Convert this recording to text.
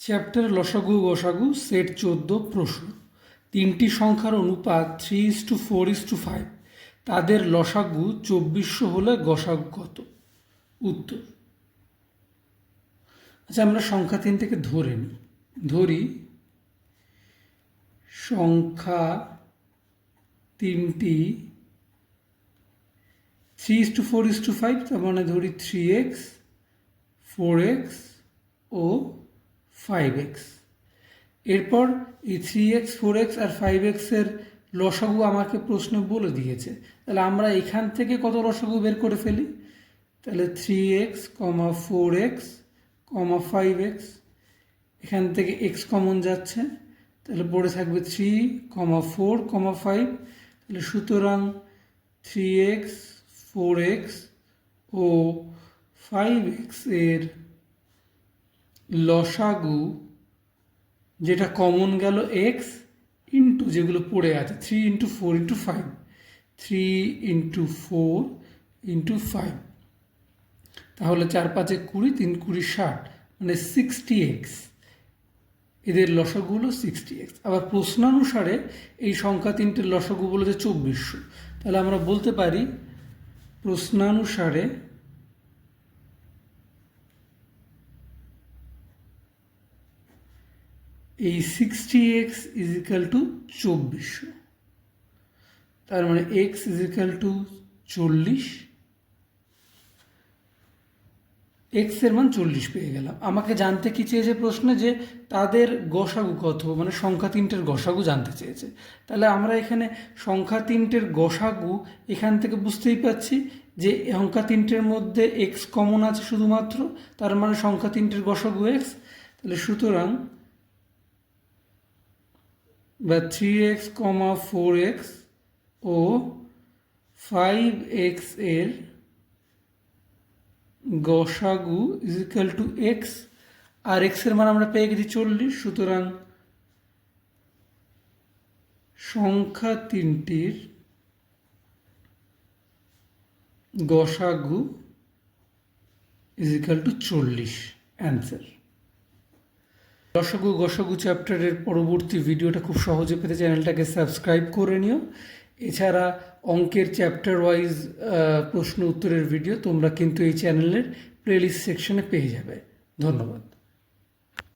Chapter লসাগু গসাগু, set চোদ্দ, প্রশ্ন। তিনটি সংখ্যার অনুপাত three is to four is to five তাদের লসাগু চব্বিশশো হলে গসাগু কত উত্তর। আচ্ছা আমরা সংখ্যা তিন থেকে ধরে নিই। ধরি, সংখ্যা তিনটি three is to four is to five তার মানে ধরি থ্রি এক্স ফোর এক্স ও ফাইভ এক্স এরপর এই থ্রি এক্স ফোর এক্স আর ফাইভ এক্সের লসাগু আমাকে প্রশ্ন বলে দিয়েছে। তাহলে আমরা এখান থেকে কত লসাগু বের করে ফেলি? তাহলে three x comma four x comma five x এখান থেকে এক্স কমন যাচ্ছে। তাহলে পড়ে থাকবে three comma four comma five তাহলে সুতরাং থ্রি এক্স ফোর এক্স ও ফাইভ এক্সের লসাগু, যেটা কমন গেল এক্স ইন্টু যেগুলো পড়ে আছে three into four into five three into four into five তাহলে চার পাঁচে কুড়ি, তিন কুড়ি ষাট মানে সিক্সটি এক্স এদের লসাগু হলো সিক্সটি এক্স আবার প্রশ্নানুসারে এই সংখ্যা তিনটের লসাগু বলেছে চব্বিশশো। তাহলে আমরা বলতে পারি, প্রশ্নানুসারে এই sixty x is equal to চব্বিশশো তার মানে এক্স ইজ ইকাল টু চল্লিশ। এক্সের মান চল্লিশ পেয়ে গেলাম। আমাকে জানতে কি চেয়েছে প্রশ্নে যে তাদের গসাগু কত? মানে সংখ্যা তিনটের গসাগু জানতে চেয়েছে। তাহলে আমরা এখানে সংখ্যা তিনটের গসাগু এখান থেকে বুঝতেই পাচ্ছি যে সংখ্যা তিনটের মধ্যে এক্স কমন আছে শুধুমাত্র। তার মানে সংখ্যা তিনটের গসাগু এক্স তাহলে সুতরাং বা three x comma four x ও ফাইভ এক্সের গসাগু ইজ ইকাল টু এক্স আর এক্সের মান আমরা পেয়ে গেছি চল্লিশ, সুতরাং সংখ্যা তিনটির গসাগু ইজ ইকাল টু চল্লিশ অ্যান্সার দর্শকু গসাগু চ্যাপ্টারের পরবর্তী ভিডিওটা খুব সহজে পেতে চ্যানেলটাকে সাবস্ক্রাইব করে নিও। এছাড়া অঙ্কের চ্যাপ্টার ওয়াইজ প্রশ্ন উত্তরের ভিডিও তোমরা কিন্তু এই চ্যানেলের প্লেলিস্ট সেকশনে পেয়ে যাবে। ধন্যবাদ।